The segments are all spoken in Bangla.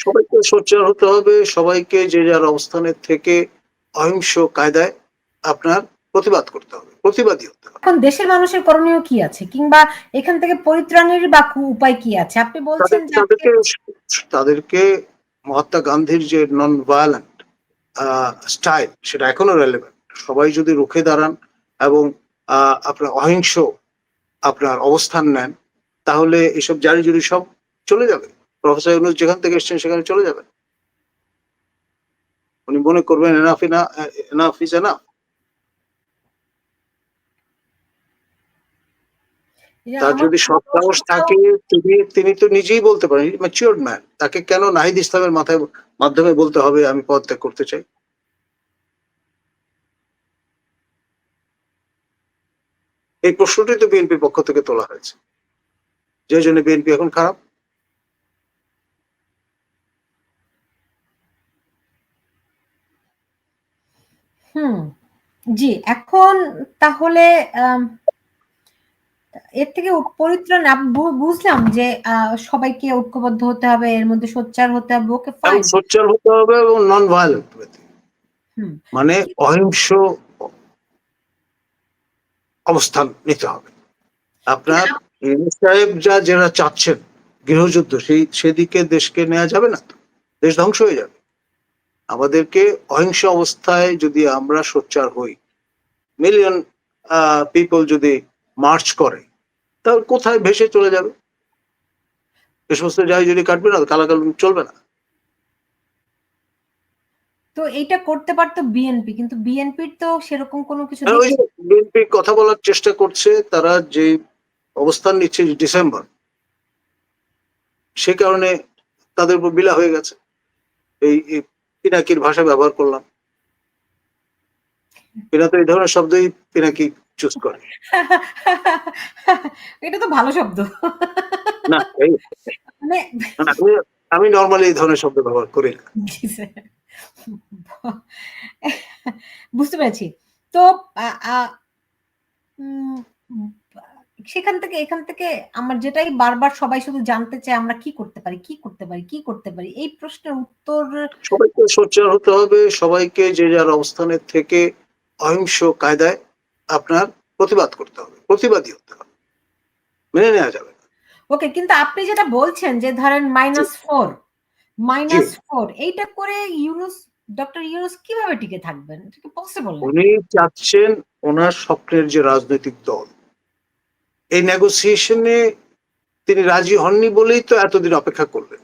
সবাইকে সোচ্চার হতে হবে সবাইকে যে যার অবস্থানের থেকে অহিংস কায়দায় আপনার প্রতিবাদ করতে হবে প্রতিবাদী হতে হবে। এখন দেশের মানুষের করণীয় কি আছে? কিংবা এখান থেকে পরিত্রাণের বা উপায় কি আছে? আপনি বলছেন যে তাদেরকে তাদেরকে মহাত্মা গান্ধীর যে নন ভায়োলেন্ট স্টাইল সেটা এখনও রেলেভেন্ট সবাই যদি রুখে দাঁড়ান এবং আহ, আপনার অহিংস আপনার অবস্থান নেন তাহলে এসব জারি জুরি সব চলে যাবে। প্রফেসর ইউনুস যেখান থেকে এসছেন সেখানে চলে যাবেন। উনি মনে করবেন enough Ina enough is enough তার যদি সৎ সাহস থাকে তিনি তিনি তো নিজেই বলতে পারেন ম্যাচিওর ম্যান তাকে কেন নাহিদ ইসলামের মাথায় মাধ্যমে বলতে হবে আমি পদত্যাগ করতে চাই? এই প্রশ্নটি তো বিএনপির পক্ষ থেকে তোলা হয়েছে। যে জন্য বিএনপি এখন খারাপ। হুম জি এখন তাহলে আম, এর থেকে উ- পরিত্রাণ আপ- বু- বুঝলাম যে আহ, সবাইকে ঐক্যবদ্ধ হতে হবে এর মধ্যে সোচ্চার হতে হবে ওকে এবং ফাইন সোচ্চার হতে হবে এবং নন ভায়োলেন্ট হুম। মানে অহিংস অবস্থান নিতে হবে। আপনার ইউনূস সাহেব যা যারা চাচ্ছেন গৃহযুদ্ধ সেই সেদিকে দেশকে নেওয়া যাবে না তো? দেশ ধ্বংস হয়ে যাবে। আমাদেরকে অহিংস অবস্থায় যদি আমরা সোচ্চার হই মিলিয়ন পিপল যদি মার্চ করে তাহলে কোথায় ভেসে চলে যাবে? এ সমস্ত জায়গায় যদি কাটবে না কালাকাল চলবে না। তো এইটা করতে পারতো বিএনপি কিন্তু বিএনপির তো সেরকম কোনো কিছু বিএনপি কথা বলার চেষ্টা করছে তারা যে অবস্থান নিচ্ছে ডিসেম্বর সে কারণে তাদের উপর বিলা হয়ে গেছে। এই পিনাকির ভাষা ব্যবহার করলাম। পিনা তো এই ধরনের শব্দই পিনাকি চুজ করে। এটা তো ভালো শব্দ। না মানে আমি নর্মালি এই ধরনের শব্দ ব্যবহার করি না। বুঝতে পেরেছি। তো সেখান থেকে এখান থেকে আমার যেটাই বারবার সবাই শুধু জানতে চায় আমরা কি করতে পারি কি করতে পারি কি করতে পারি এই প্রশ্নের উত্তর সবাইকে সোচ্চার হতে হবে সবাইকে যে যার অবস্থানের থেকে অহিংস কায়দায় আপনার প্রতিবাদ করতে হবে প্রতিবাদী হতে হবে। মেনে নেওয়া যাবে ওকে কিন্তু আপনি যেটা বলছেন যে ধরেন মাইনাস ফোর মাইনাস ফোর এইটা করে ইউনুস ডক্টর ইউনুস কীভাবে টিকে থাকবেন? এটা কি পসিবল উনি চাচ্ছেন ওনার স্বপ্নের যে রাজনৈতিক দল নেগোসিয়েশনে তিনি রাজি হননি বলেই তো এতদিন অপেক্ষা করলেন।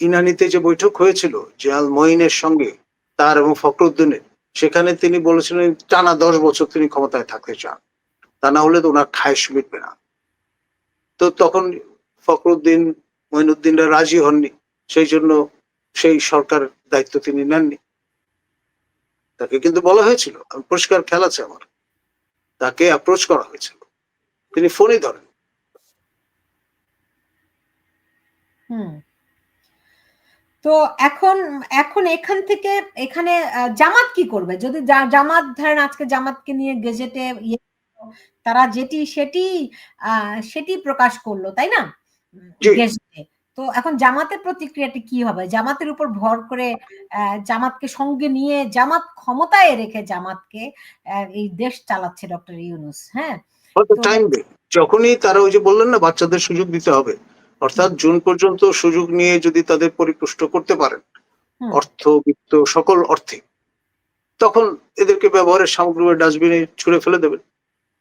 ইনানিতে যে বৈঠক হয়েছিল, জিয়াল মঈনের সঙ্গে তার এবং ফখরুদ্দিনের, সেখানে তিনি বলেছিলেন, টানা দশ বছর তিনি ক্ষমতায় থাকতে চান। তা না হলে তো ওনার খায়স মিটবে না। তো তখন ফখরুদ্দিন, মঈনুদ্দিনরা রাজি হননি, সেই জন্য সেই সরকার দায়িত্ব তিনি নেননি। তাকে কিন্তু বলা হয়েছিল, আমি পরিষ্কার খেয়াল আছে আমার। তাকে অ্যাপ্রোচ করা হয়েছিল। তিনি ফোনই ধরেন। তো এখন এখন এখান থেকে এখানে জামাত কি করবে? যদি জামাত ধরেন আজকে জামাতকে নিয়ে গেজেটে ইয়ে তারা যেটি সেটি আহ, সেটি প্রকাশ করল তাই না? গেজেটে। তো এখন জামাতের প্রতিক্রিয়াটি কি হবে? জামাতের উপর ভর করে আহ, জামাতকে সঙ্গে নিয়ে জামাত ক্ষমতায় রেখে জামাতকে এই দেশ চালাচ্ছে ডক্টর ইউনুস হ্যাঁ? টাইম যখনই তারা ওই যে বললেন না বাচ্চাদের সুযোগ দিতে হবে অর্থাৎ জুন পর্যন্ত সুযোগ নিয়ে যদি তাদের পরিপুষ্ট করতে পারেন অর্থ বিত্ত সকল অর্থে তখন এদেরকে ব্যবহারের সামগ্রী ডাস্টবিনে ছুঁড়ে ফেলে দেবেন।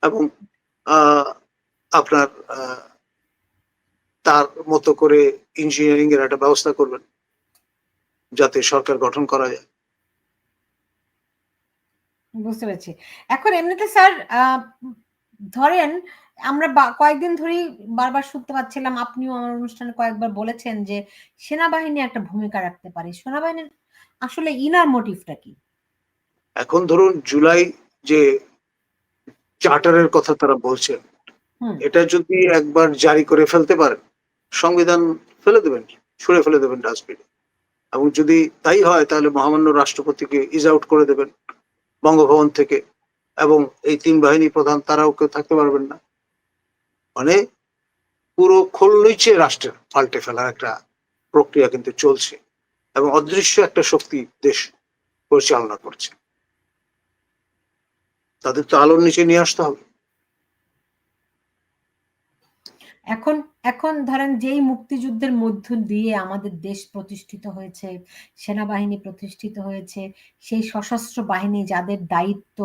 এবং আপনার তার মতো করে ইঞ্জিনিয়ারিং এর একটা ব্যবস্থা করবেন যাতে সরকার গঠন করা যায়। বুঝতে পেরেছি। এখন এমনিতে স্যার ধরেন আমরা কয়েকদিন ধরেই বারবার শুনতে পাচ্ছিলাম আপনিও আমার অনুষ্ঠানে কয়েকবার বলেছেন যে সেনাবাহিনী একটা ভূমিকা রাখতে পারে। সেনাবাহিনীর আসলে ইনার মোটিভটা কি? এখন ধরুন জুলাই যে চার্টারের কথা তারা বলছেন এটা যদি একবার জারি করে ফেলতে পারেন সংবিধান ফেলে দেবেন ছুঁড়ে ফেলে দেবেন ডাস্টবিনে। এবং যদি তাই হয় তাহলে মহামান্য রাষ্ট্রপতিকে ইজ আউট করে দেবেন বঙ্গভবন থেকে। এবং এই তিন বাহিনী প্রধান, তারাও কেউ থাকতে পারবেন না। মানে পুরো খোল লইছে রাষ্ট্রের পাল্টে ফেলার একটা প্রক্রিয়া কিন্তু চলছে এবং অদৃশ্য একটা শক্তি দেশ পরিচালনা করছে। তাদের তো আলোর নিচে নিয়ে আসতে হবে। এখন এখন ধরেন যেই মুক্তিযুদ্ধের মধ্য দিয়ে আমাদের দেশ প্রতিষ্ঠিত হয়েছে, সেনাবাহিনী প্রতিষ্ঠিত হয়েছে, সেই সশস্ত্র বাহিনী যাদের দায়িত্ব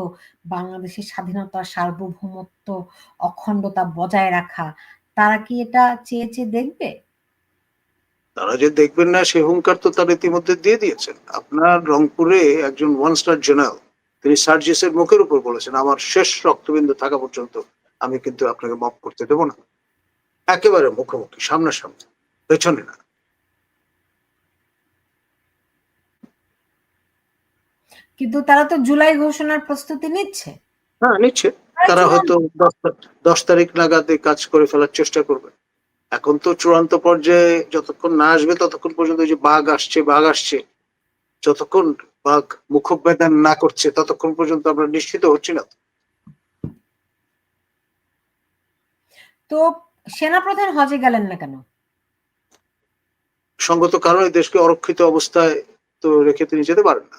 বাংলাদেশের স্বাধীনতা, সার্বভৌমত্ব, অখণ্ডতা বজায় রাখা, তারা কি এটা চেয়ে চেয়ে দেখবে? তারা যে দেখবেন না, সে হুঙ্কার তো তারা ইতিমধ্যে দিয়ে দিয়েছেন। আপনার রংপুরে একজন ওয়ান স্টার জেনারেল তিনি সার্জিসের মুখের উপর বলেছেন, আমার শেষ রক্তবিন্দু থাকা পর্যন্ত আমি কিন্তু আপনাকে মাফ করতে দেবো না। একেবারে মুখোমুখি সামনাসামনি পেছনে না। কিন্তু তারা তো জুলাই ঘোষণার প্রস্তুতি নিচ্ছে। হ্যাঁ নিচ্ছে। তারা হয়তো দশ তারিখ নাগাদ কাজ করে ফেলার চেষ্টা করবে। এখন তো চূড়ান্ত পর্যায়ে যতক্ষণ না আসবে ততক্ষণ পর্যন্ত যে বাঘ আসছে বাঘ আসছে যতক্ষণ বাঘ মুখোপাদান না করছে ততক্ষণ পর্যন্ত আমরা নিশ্চিত হচ্ছি না। তো সেনাপ্রধান হজে গেলেন না কেন? সঙ্গত কারণে দেশকে অরক্ষিত অবস্থায় তো রেখে তিনি যেতে পারেন না।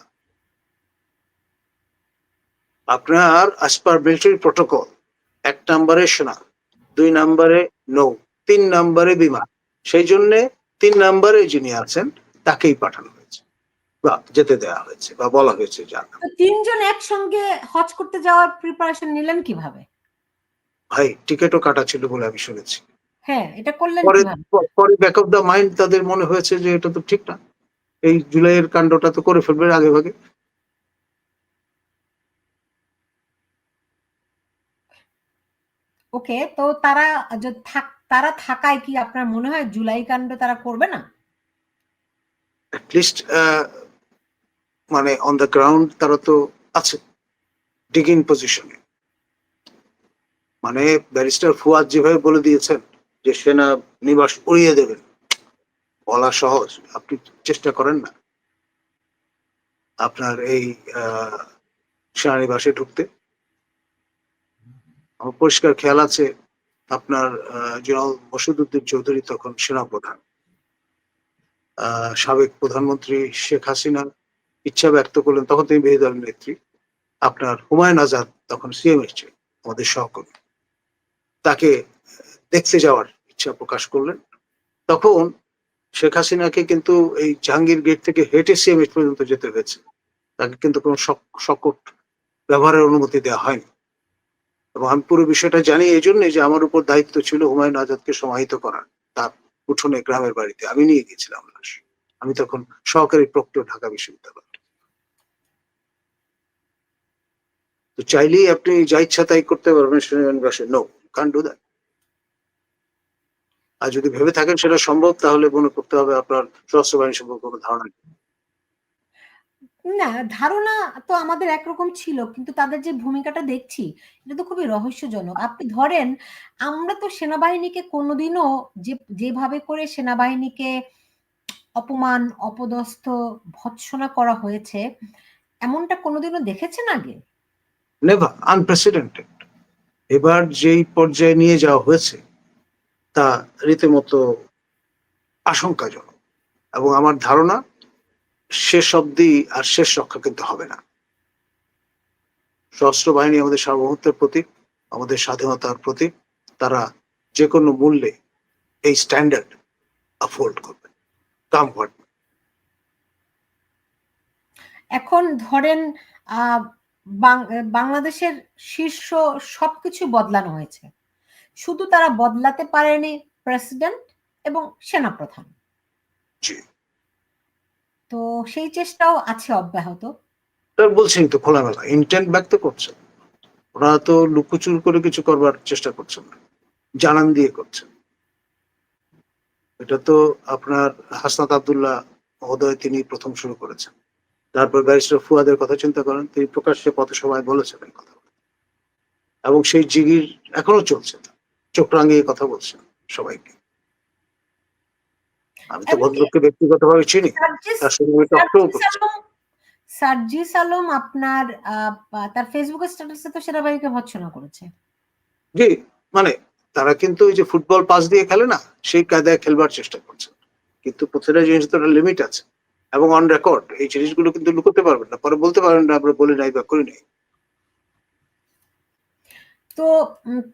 আপনার per মিলিটারি প্রোটোকল এক নম্বরে সেনা দুই নম্বরে নৌ তিন নম্বরে বিমান। সেই জন্যে তিন নম্বরে যিনি আছেন তাকেই পাঠানো হয়েছে বা যেতে দেওয়া হয়েছে বা বলা হয়েছে যান তিনজন একসঙ্গে হজ করতে যাওয়ার প্রিপারেশন নিলেন কীভাবে? ভাই টিকিটও কাটা ছিল বলে আমি শুনেছি। হ্যাঁ এটা করলেন পরে পরে ব্যাক অফ দ্য মাইন্ড তাদের মনে হয়েছে যে এটা তো ঠিক না। এই জুলাইয়ের কাণ্ডটা তো করে ফেলবে আগে ভাগে। ওকে তো তারা থাক তারা থাকায় কি আপনার মনে হয় জুলাই কাণ্ড তারা করবে না? লিস্ট মানে অন দ্য গ্রাউন্ড তারা তো আছে। ডিগিং পজিশনে মানে ব্যারিস্টার ফুয়াদ যেভাবে বলে দিয়েছেন যে সেনা নিবাস উড়িয়ে দেবেন বলা সহজ, আপনি চেষ্টা করেন না। আপনার এই সেনানিবাসে ঢুকতে। আমার পরিষ্কার খেয়াল আছে, আপনার জেনারেল মসুদুদ্দিন চৌধুরী তখন সেনাপ্রধান। সাবেক প্রধানমন্ত্রী শেখ হাসিনা ইচ্ছা ব্যক্ত করলেন, তখন তিনি বিরোধী দলের নেত্রী। আপনার হুমায়ুন আজাদ তখন সিএম এসছে আমাদের সহকর্মী। তাকে দেখতে যাওয়ার ইচ্ছা প্রকাশ করলেন। তখন শেখ হাসিনাকে কিন্তু এই জাহাঙ্গীর গেট থেকে হেঁটে সিএম পর্যন্ত যেতে হয়েছে। তাকে কিন্তু কোনো সকট ব্যবহারের অনুমতি দেওয়া হয়নি। এবং আমি পুরো বিষয়টা জানি এই জন্যই যে আমার উপর দায়িত্ব ছিল হুমায়ুন আজাদকে সমাহিত করার, তার উঠোনে গ্রামের বাড়িতে। আমি নিয়ে গেছিলাম লাশ। আমি তখন সহকারী প্রক্টর ঢাকা বিশ্ববিদ্যালয়। তো চাইলেই আপনি যা ইচ্ছা তাই করতে পারবেন সেনানিবাসে নো কান ডু দ্যাট আর যদি ভেবে থাকেন সেটা সম্ভব তাহলে মনে করতে হবে আপনার সশস্ত্র বাহিনী সম্পর্কে কোনো ধারণা। না ধারণা তো আমাদের একরকম ছিল কিন্তু তাদের যে ভূমিকাটা দেখছি এটা তো খুবই রহস্যজনক। আপনি ধরেন আমরা তো সেনাবাহিনীকে কোনোদিনও যে যেভাবে করে সেনাবাহিনীকে অপমান অপদস্থ ভৎসনা করা হয়েছে এমনটা কোনোদিনও দেখেছেন আগে? নেভার আনপ্রেসিডেন্টেড এবার যেই পর্যায়ে নিয়ে যাওয়া হয়েছে তা রীতিমতো আশঙ্কাজনক এবং আমার ধারণা শেষ অব্দি আর শেষ রক্ষা কিন্তু হবে না। সশস্ত্র বাহিনী আমাদের সার্বভৌমত্বের প্রতীক আমাদের স্বাধীনতার প্রতীক তারা যে কোনো মূল্যে এই স্ট্যান্ডার্ড আফোর্ড করবে কাম হোয়াট এখন ধরেন আহ, বাংলাদেশের শীর্ষ সবকিছু বদলানো হয়েছে। শুধু তারা বদলাতে পারেনি প্রেসিডেন্ট এবং সেনাপ্রধান। তো সেই চেষ্টাও আছে অব্যাহত। বলছেন তো খোলামেলা ইন্টেন্ট ব্যক্ত করছেন। ওরা তো লুকোচুর করে কিছু করবার চেষ্টা করছেন না জানান দিয়ে করছেন। এটা তো আপনার হাসনাত আবদুল্লাহ মহোদয় তিনি প্রথম শুরু করেছেন। তারপর ব্যারিস্টার ফুয়াদের কথা চিন্তা করেন তিনি প্রকাশ্যে পথসভায় বলেছেন এই কথা। এবং সেই জিগির এখনও চলছে চোখ রাঙিয়ে কথা বলছেন সবাইকে। আমি তো ভদ্রলোককে ব্যক্তিগতভাবে চিনি তার সঙ্গে আমি টকটাও করছি। সার্জিস আলম আপনার তার ফেসবুক স্ট্যাটাসে তো সেনাবাহিনীকে ভৎসনা করেছে। জি মানে তারা কিন্তু ওই যে ফুটবল পাস দিয়ে খেলে না সেই কায়দায় খেলবার চেষ্টা করছে। কিন্তু প্রতিটা জিনিস তো লিমিট আছে। এবং অন রেকর্ড এই জিনিসগুলো কিন্তু লুকোতে পারবেন না। পরে বলতে পারবেন না আমরা বলি নাই বা করি নাই। তো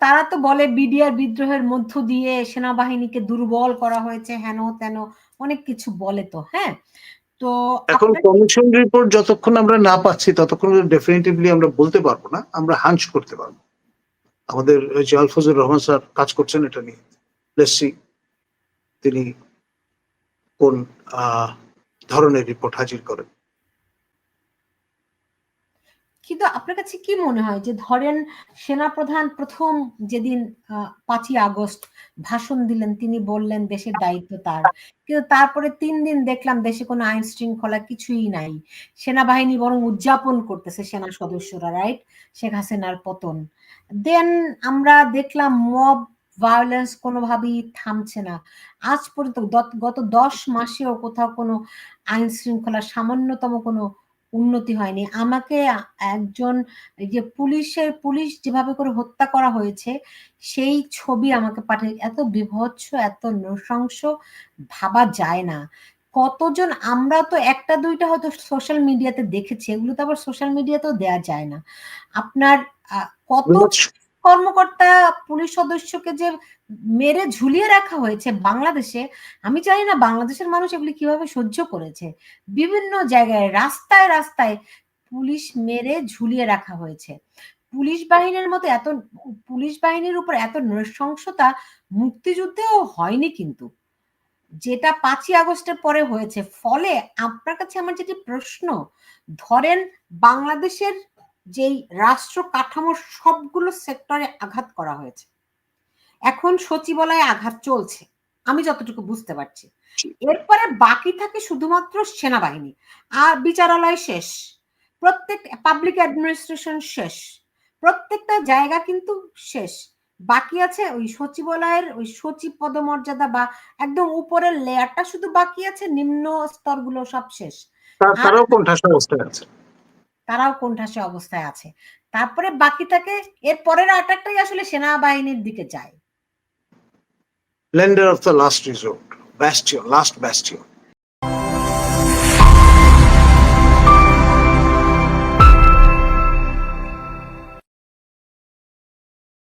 তারা তো বলে বিডিআর বিদ্রোহের মধ্য দিয়ে সেনাবাহিনীকে দুর্বল করা হয়েছে হেন তেন অনেক কিছু বলে তো হ্যাঁ? তো এখন কমিশন রিপোর্ট যতক্ষণ আমরা না পাচ্ছি ততক্ষণ ডেফিনেটিভলি আমরা বলতে পারব না আমরা হাঞ্চ করতে পারব। আমাদের ওই যে আলফাজুর রহমান স্যার কাজ করছেন এটা নিয়ে। লেসি তিনি কোন আহ, ধরনের রিপোর্ট হাজির করেন। কিন্তু আপনার কাছে কি মনে হয় যে ধরেন সেনাপ্রধান প্রথম যেদিন পাঁচই আগস্ট ভাষণ দিলেন, তিনি বললেন দেশের দায়িত্ব তার। কিন্তু তারপরে তিন দিন দেখলাম দেশে কোনো আইন শৃঙ্খলা কিছুই নাই। সেনাবাহিনী বরং উদযাপন করতেছে সেনা সদস্যরা রাইট শেখ হাসিনার পতন। দেন আমরা দেখলাম মব ভায়োলেন্স কোনোভাবেই থামছে না। আজ পর্যন্ত গত- দশ মাসেও কোথাও কোনো আইন শৃঙ্খলা সামান্যতম কোনো উন্নতি হয়নি। আমাকে একজন যে পুলিশের, পুলিশ যেভাবে করে হত্যা করা হয়েছে, সেই ছবি আমাকে পাঠিয়ে, এত বিভৎস, এত নৃশংস ভাবা যায় না। কতজন, আমরা তো একটা, দুইটা হয়তো সোশ্যাল মিডিয়াতে দেখেছি, এগুলো তো আবার সোশ্যাল মিডিয়াতেও দেয়া যায় না। আপনার কত কর্মকর্তা, পুলিশ সদস্যকে যে মেরে ঝুলিয়ে রাখা হয়েছে বাংলাদেশে, আমি জানি না বাংলাদেশের মানুষ এগুলি কীভাবে সহ্য করেছে। বিভিন্ন জায়গায়, রাস্তায় রাস্তায় পুলিশ মেরে ঝুলিয়ে রাখা হয়েছে। পুলিশ বাহিনীর মতো এত, পুলিশ বাহিনীর উপর এত নৃশংসতা মুক্তিযুদ্ধেও হয়নি কিন্তু। যেটা পাঁচই আগস্টের পরে হয়েছে, ফলে আপনার কাছে আমার যেটি প্রশ্ন, ধরেন বাংলাদেশের যেই রাষ্ট্র কাঠামোর সবগুলো সেক্টরে আঘাত করা হয়েছে। এখন সচিবালয়ে আঘাত চলছে। আমি যতটুকু বুঝতে পারছি। এরপরে বাকি থাকে শুধুমাত্র সেনাবাহিনী। আর বিচারালয় শেষ। প্রত্যেক পাবলিক অ্যাডমিনিস্ট্রেশন শেষ। প্রত্যেকটা জায়গা কিন্তু শেষ। বাকি আছে ওই সচিবালয়ের ওই সচিব পদমর্যাদা বা একদম উপরের লেয়ারটা শুধু বাকি আছে নিম্ন স্তরগুলো সব শেষ। তারাও কোণঠাসা অবস্থায় আছে? তারাও কোণঠাসা অবস্থায় আছে। তারপরে বাকিটাকে এর পরের অ্যাটাকটাই আসলে সেনাবাহিনীর দিকে যায়। Lender of the last resort bastion last bastion